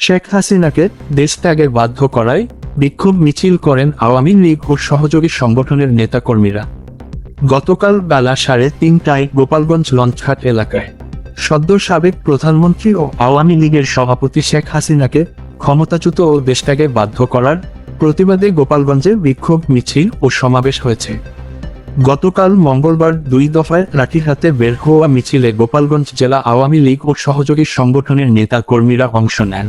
শেখ হাসিনাকে দেশ ত্যাগে বাধ্য করায় বিক্ষোভ মিছিল করেন আওয়ামী লীগ ও সহযোগী সংগঠনের নেতাকর্মীরা। গতকাল বেলা সাড়ে তিনটায় গোপালগঞ্জ লঞ্চঘাট এলাকায় সদ্য সাবেক প্রধানমন্ত্রী ও আওয়ামী লীগের সভাপতি শেখ হাসিনাকে ক্ষমতাচ্যুত ও দেশত্যাগে বাধ্য করার প্রতিবাদে গোপালগঞ্জে বিক্ষোভ মিছিল ও সমাবেশ হয়েছে। গতকাল মঙ্গলবার দুই দফায় লাঠিহাতে বের হওয়া মিছিলে গোপালগঞ্জ জেলা আওয়ামী লীগ ও সহযোগী সংগঠনের নেতা কর্মীরা অংশ নেন।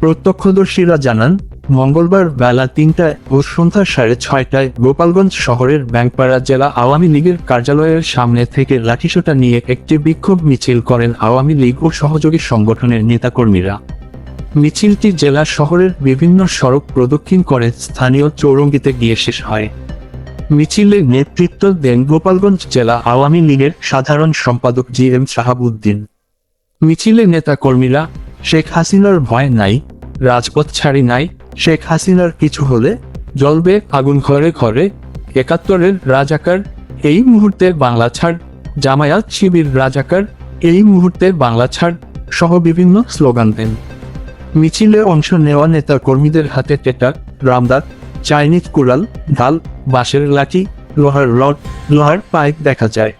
প্রত্যক্ষদর্শীরা জানান, মঙ্গলবার বেলা তিনটায় ও সন্ধ্যা সাড়ে ছয়টায় গোপালগঞ্জ শহরের ব্যাংকপাড়া জেলা আওয়ামী লীগের কার্যালয়ের সামনে থেকে লাঠিসোটা নিয়ে একটি বিক্ষোভ মিছিল করেন আওয়ামী লীগ ও সহযোগী সংগঠনের নেতাকর্মীরা। মিছিলটি জেলা শহরের বিভিন্ন সড়ক প্রদক্ষিণ করে স্থানীয় চৌরঙ্গিতে গিয়ে শেষ হয়। মিছিলে নেতৃত্ব দেন গোপালগঞ্জ জেলা আওয়ামী লীগের সাধারণ সম্পাদক জি এম শাহাবুদ্দিন। মিছিলে নেতা কর্মীরা শেখ হাসিনার ভয় নাই, রাজপথ ছাড়ি নাই, শেখ হাসিনার কিছু হলে জ্বলবে আগুন ঘরে ঘরে, একাত্তরের রাজাকার, এই মুহূর্তে বাংলা ছাড়, জামায়াত শিবির রাজাকার, এই মুহূর্তে বাংলা ছাড় সহ বিভিন্ন স্লোগান দেন। মিছিলে অংশ নেওয়া নেতা কর্মীদের হাতে টেটা রামদার চাইনিজ কুড়াল, ঢাল বাঁশের লাঠি লোহার রড লোহার পাইপ দেখা যায়।